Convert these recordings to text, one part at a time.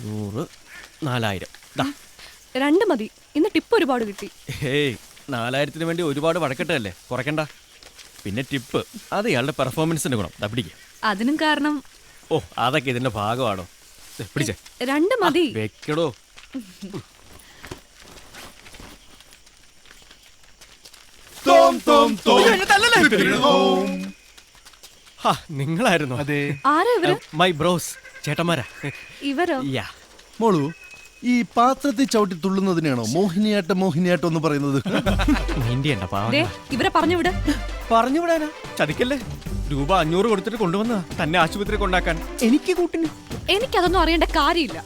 നൂറ് നാലായിരം. ദാ. രണ്ട് മതി. ഇന്ന് ടിപ്പ് ഒരുപാട് കിട്ടി. ഹേയ് നാലായിരത്തിന് വേണ്ടി ഒരുപാട് വഴക്കെട്ടല്ലേ കുറയ്ക്കണ്ട. പിന്നെ ടിപ്പ്. അത് ഇയാളുടെ പെർഫോമൻസിന്റെ ഗുണം. ദാ പിടിക്കുക അതിനും കാരണം? ഓ അതൊക്കെ ഇതിന്റെ ഭാഗമാണോ? ദേ, പിടിച്ചേ. രണ്ട് മതി. വെക്കടോ. ഹാ നിങ്ങളായിരുന്നു? അതെ. ആരാ ഇവർ? My bros. ചേട്ടന്മാരാ. ഇവരോ? യാ. മോളു ഈ പാത്രത്തിൽ ചവിട്ടി തുള്ളുന്നതിനാണോ മോഹിനിയാട്ടം മോഹിനിയാട്ടം എന്ന് പറയുന്നത്? പാവം? ഇവരെ പറഞ്ഞു വിട്. പറഞ്ഞു വിടാനാ? ചതിക്കല്ലേ? രൂപ അഞ്ഞൂറ് കൊടുത്തിട്ട് കൊണ്ടുവന്ന തന്നെ ആശുപത്രി കൊണ്ടാക്കാൻ. എനിക്ക് കൂട്ടിന്. എനിക്കതൊന്നും അറിയേണ്ട കാര്യമില്ല.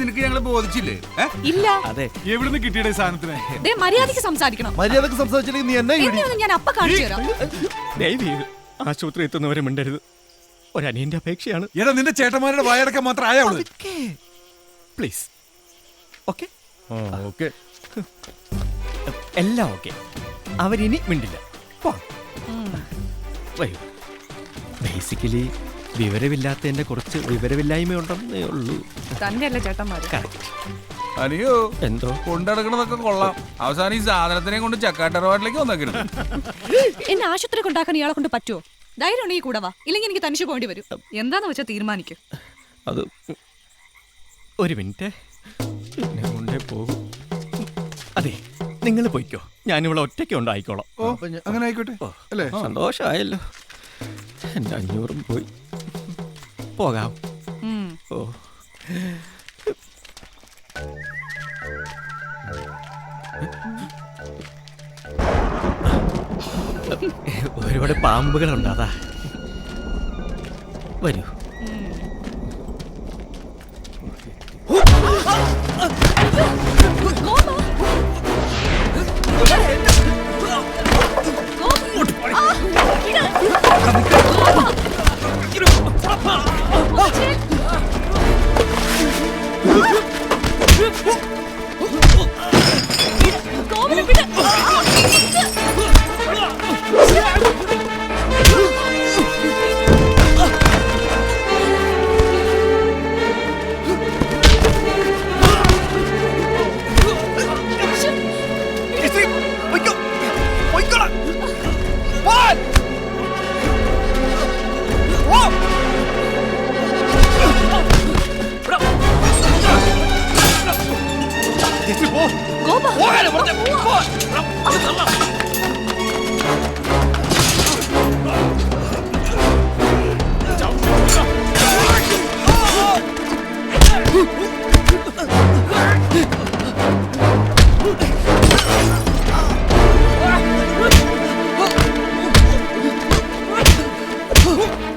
നിനക്ക് ഞങ്ങൾ ബോധിച്ചില്ലേ? ഏ? ഇല്ല. അതെ. എവിടുന്ന് കിട്ടിയുടെ സാധനത്തിന്? ദേ മര്യാദയ്ക്ക് സംസാരിക്കണം. മര്യാദയ്ക്ക് സംസാരിച്ചില്ലെങ്കിൽ നീ എന്നെ ഇടി. എന്നെയൊന്നും ഞാൻ അപ്പ കാണിച്ചു തരാം. ദയവ് ചെയ്ത് ആശുപത്രി എത്തുന്നവരെ മിണ്ടരുത്. ഒരനിയന്റെ അപേക്ഷയാണ്. എടാ നിന്റെ ചേട്ടന്മാരുടെ വായടക്കം മാത്രം ആയാവൾ പ്ലീസ്. ഓക്കെ? ഓക്കെ. എല്ലാം ഓക്കെ. അവരിനി മിണ്ടില്ല. ബേസിക്കലി വരൂ. ബേസിക്കലി വിവരമില്ലാത്തതിന്റെ കുറച്ച് വിവരമില്ലായ്മ ഉണ്ടെന്നേ ഉള്ളൂ. തന്നെയല്ല ചേട്ടന്മാര്? അനിയോ എന്തോ? കൊണ്ടടക്കണതൊക്കെ കൊള്ളാം. അവസാനം ഈ സാധനത്തിനെ കൊണ്ട് ചക്കാട്ടറവാട്ടിലേക്ക് വന്നേക്കരുത്. എന്നെ ആശുപത്രി കൊണ്ടാക്കാൻ ഇയാളെ കൊണ്ട് പറ്റുമോ ധൈര്യം ഉണ്ടെങ്കിൽ കൂടെ വാ. ഇല്ലെങ്കിൽ എനിക്ക് തനിച്ച് പോകേണ്ടി വരും. എന്താന്ന് വെച്ചാൽ തീരുമാനിക്കും. അത് ഒരു മിനിറ്റ്. എന്നെ കൊണ്ടേ പോകും അതെ നിങ്ങൾ പോയിക്കോ. ഞാനിവിടെ ഒറ്റയ്ക്ക് ഉണ്ടായിക്കോളാം. ഓ അങ്ങനെ ആയിക്കോട്ടെ. അല്ലേ? സന്തോഷമായല്ലോ. എന്റെ അഞ്ഞൂറും പോയി. പോകാം. ഓ. ഒരുപാട് പാമ്പുകളുണ്ട്. വരൂ. చెప్పి పో గోపా పోగాలి పోతే పో Huh?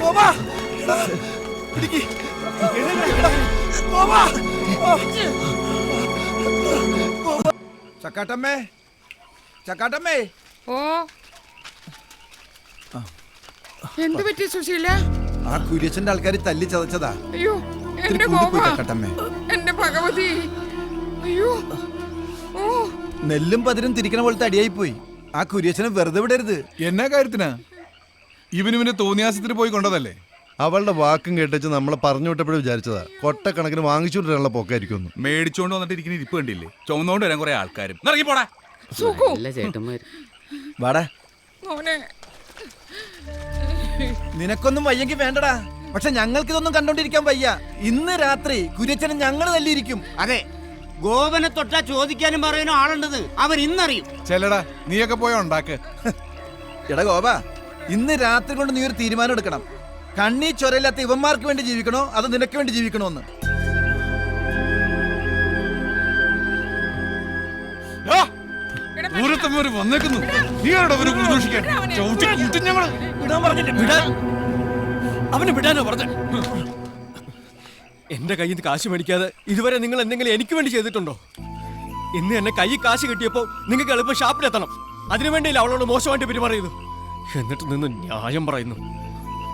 ഗോപ ചക്കാട്ടമ്മേ. ചക്കാട്ടമ്മേ. ഓ. എന്ത് പറ്റി സുശീല? ആ കുര്യച്ചന്റെ ആൾക്കാർ തല്ലി ചതച്ചതാ. അയ്യോ എന്റെ ഭഗവതി. അയ്യോ. നെല്ലും പതിരും തിരിക്കണ പോലത്തെ അടിയായി പോയി ആ കുര്യച്ചനെ വെറുതെ വിടരുത്. എന്നാ കാര്യത്തിനാ? ഇവനിവന് തോന്നിയാസത്തിന് പോയി കൊണ്ടതല്ലേ? അവളുടെ വാക്കും കേട്ടിച്ച് നമ്മളെ പറഞ്ഞു വിട്ടപ്പോഴും വിചാരിച്ചതാ. കൊട്ടക്കണക്കിന് വാങ്ങിച്ചുകൊണ്ടിരാനുള്ള പോക്കായിരിക്കും ഒന്ന്. മേടിച്ചോണ്ട് വന്നിട്ട് ഇരിക്കുന്ന ഇരിപ്പ് കണ്ടില്ലേ? ചുമന്നോണ്ട് വരാൻ കുറെ ആൾക്കാരും. ഇറങ്ങി പോടാ സുഖു. നല്ല ചേട്ടന്മാര്. വാടാ. മോനെ. നിനക്കൊന്നും വയ്യെങ്കിൽ വേണ്ടടാ. പക്ഷെ ഞങ്ങൾക്ക് ഇതൊന്നും കണ്ടോണ്ടിരിക്കാൻ വയ്യ. ഇന്ന് രാത്രി കുര്യച്ചനെ ഞങ്ങൾ തല്ലിയിരിക്കും. അതെ ഗോപനെ തൊട്ടാ ചോദിക്കാനും പറയാനും ആളുണ്ടെന്ന് അവൻ ഇന്നറിയും. ചെല്ലടാ നീയൊക്കെ പോയ ഉണ്ടാക്ക്. എടാ ഗോപ ഇന്ന് രാത്രി കൊണ്ട് നീ ഒരു തീരുമാനം എടുക്കണം. കണ്ണീ ചൊരയില്ലാത്ത ഇവന്മാർക്ക് വേണ്ടി ജീവിക്കണോ അത് നിനക്ക് വേണ്ടി ജീവിക്കണോ എന്ന് ദൂരത്തമ്മര് വന്നേക്കുന്നു. നീ ആരോടാ അവരെ കുദൂഷിക്കാൻ ചവിട്ടി കൂട്ടി ഞങ്ങൾ. വിടാൻ പറഞ്ഞില്ലേ വിടാൻ. അവനെ വിടാനോ പറഞ്ഞ എന്റെ കയ്യിൽ നിന്ന് കാശ് മേടിക്കാതെ ഇതുവരെ നിങ്ങൾ എന്തെങ്കിലും എനിക്ക് വേണ്ടി ചെയ്തിട്ടുണ്ടോ? ഇന്ന് എന്നെ കൈ കാശ് കിട്ടിയപ്പോ നിങ്ങൾക്ക് എളുപ്പം ഷാപ്പിലെത്തണം. അതിനുവേണ്ടിയില്ല അവളോട് മോശമായിട്ട് പെരുമാറിയത്? എന്നിട്ട് നിന്ന് ന്യായം പറയുന്നു.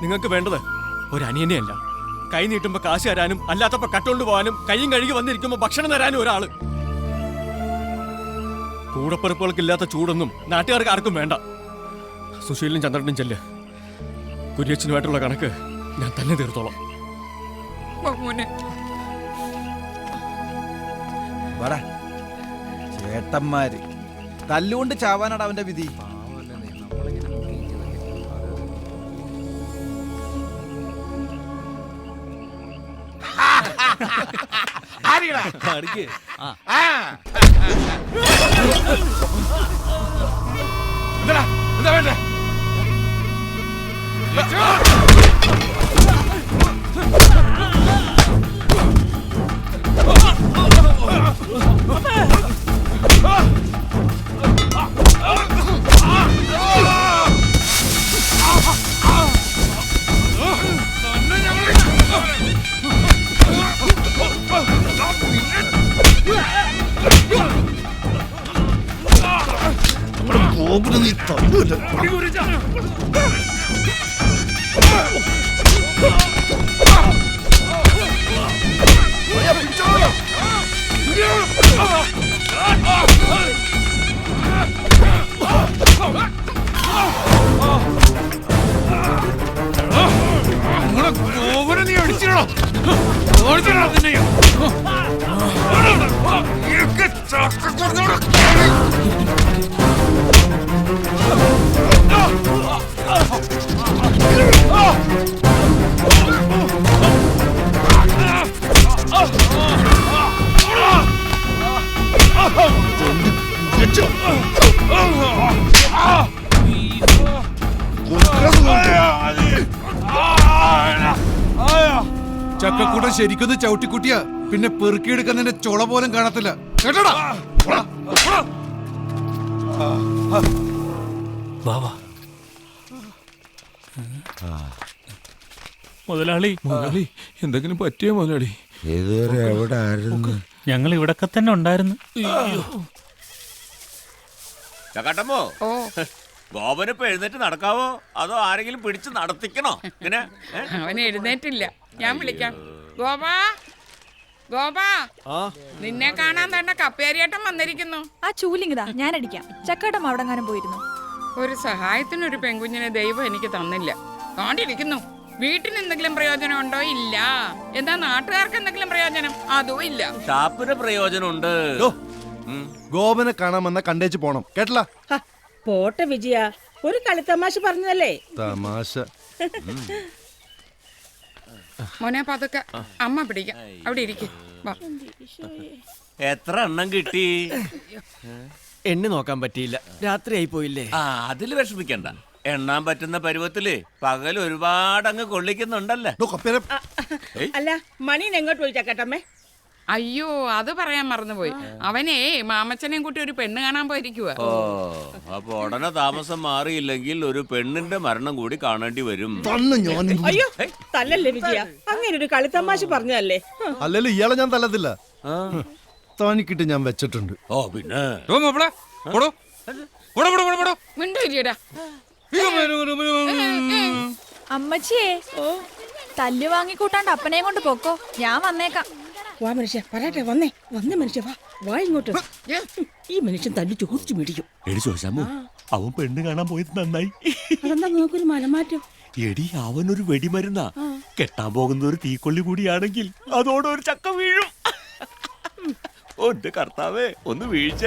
നിങ്ങൾക്ക് വേണ്ടത് ഒരു കൈ നീട്ടുമ്പോൾ കാശ് തരാനും അല്ലാത്തപ്പോൾ കട്ടുകൊണ്ട് പോകാനും കൈയും കഴുകി വന്നിരിക്കുമ്പോൾ ഭക്ഷണം തരാനും ഒരാൾ. കൂടപ്പിറപ്പുകൾക്കില്ലാത്ത ചൂടൊന്നും നാട്ടുകാർക്ക് ആർക്കും വേണ്ട. സുശീലിനും ചന്ദ്രനും ചെല്ല്. കുര്യച്ചനുമായിട്ടുള്ള കണക്ക് ഞാൻ തന്നെ തീർത്തോളാം. വാ മോനെ. വാടാ. ചേട്ടന്മാര്. തല്ലുകൊണ്ട് ചാവാനാണ് അവന്റെ വിധി. നീ അടിച്ചിടോ ഓടിച്ചിടോ നിന്നെ ചക്കക്കൂട്ടം ശരിക്കൊന്ന് ചവിട്ടിക്കുട്ടിയ. പിന്നെ പെറുക്കിയെടുക്കാൻ പെറുക്കിയെടുക്കുന്നതിന്റെ ചുള പോലും കാണത്തില്ല. കേട്ടോടാ? മുതലാളി. മുതലാളി എന്തെങ്കിലും പറ്റിയോ മുതലാളി? ഇതുവരെ എവിടെ ആയിരുന്നു ഞങ്ങൾ ഇവിടൊക്കെ തന്നെ ഉണ്ടായിരുന്നു. ചക്കാട്ടമ്മോ? ഗോപനിപ്പോ എഴുന്നേറ്റ് നടക്കാവോ? അതോ ആരെങ്കിലും പിടിച്ച് നടത്തിക്കണോ? ഇങ്ങനെ? അവൻ എഴുന്നേറ്റില്ല. ഞാൻ വിളിക്കാം. ഗോപാ. ഗോപാ. നിന്നെ കാണാൻ തന്നെ കപ്പേരിയേട്ടൻ വന്നിരിക്കുന്നു. ആ ചൂലിങ്ങിതാ ഞാൻ അടിക്കാം ചക്കാട്ടം അവിടെങ്ങാനും പോയിരുന്നു. ഒരു സഹായത്തിനൊരു പെൺകുഞ്ഞിനെ ദൈവം എനിക്ക് തന്നില്ല. കാണ്ടിരിക്കുന്നു വീട്ടിന് എന്തെങ്കിലും പ്രയോജനം ഉണ്ടോ? ഇല്ല. എന്താ നാട്ടുകാർക്ക് എന്തെങ്കിലും പ്രയോജനം? അതും ഇല്ല. ഷാപ്പിന് പ്രയോജനമുണ്ട്. ഗോപനെ കാണാമെന്ന കണ്ടേച്ച് പോണം. കേട്ടല പോട്ടെ വിജയ. ഒരു കളിത്തമാശ പറഞ്ഞതല്ലേ? തമാശ. മോനെ പതുക്കെ. അമ്മ പിടിക്കാം. അവിടെ ഇരിക്കും. വാ. എത്ര എണ്ണം കിട്ടി? എണ്ണി നോക്കാൻ പറ്റിയില്ല. രാത്രിയായി പോയില്ലേ? ആ അതിൽ വിഷമിക്കണ്ട. എണ്ണാൻ പറ്റുന്ന പരുവത്തിൽ പകൽ ഒരുപാട് അങ്ങ് കൊള്ളിക്കുന്നുണ്ടല്ലേ അല്ല മണി എങ്ങോട്ട് പോയി ചക്കട്ടമ്മേ അയ്യോ അത് പറയാൻ മറന്നുപോയി. അവനേ മാമച്ചനെയും കൂട്ടി ഒരു പെണ്ണ് കാണാൻ പോയിരിക്കുക ഓ അപ്പൊ ഉടനെ താമസം മാറിയില്ലെങ്കിൽ ഒരു പെണ്ണിന്റെ മരണം കൂടി കാണേണ്ടി വരും. അയ്യോ തല്ലല്ലേ വിജയ? അങ്ങനെ ഒരു കളിത്തമാശ പറഞ്ഞതല്ലേ. അല്ലല്ലോ ഇയാളെ ഞാൻ തല്ലത്തില്ല. തനിക്കിട്ട് ഞാൻ വെച്ചിട്ടുണ്ട്. ഓ പിന്നെ. മിണ്ടൂരിയടാ അമ്മച്ചിയേ തല്ല് വാങ്ങിക്കൂട്ടാണ്ട് അപ്പനെയും കൊണ്ട് പോക്കോ. ഞാൻ വന്നേക്കാം. വാ മനുഷ്യ പറയട്ടെ വന്നേ. വന്നേ മനുഷ്യ വാ. വാ ഇങ്ങോട്ട്. ഈ മനുഷ്യൻ തല്ലി ചോദിച്ചു മേടിക്കും. എടി ചോദിച്ചാമോ അവൻ പെണ്ണ് കാണാൻ പോയത് നന്നായി. അതെന്താ നോക്കൊരു മനമാറ്റം എടി അവനൊരു വെടിമരുന്നാ. കെട്ടാൻ പോകുന്ന ഒരു തീക്കൊള്ളി കൂടിയാണെങ്കിൽ അതോടെ ഒരു ചക്ക വീഴും. ഓ ഒന്ന് വീഴ്ച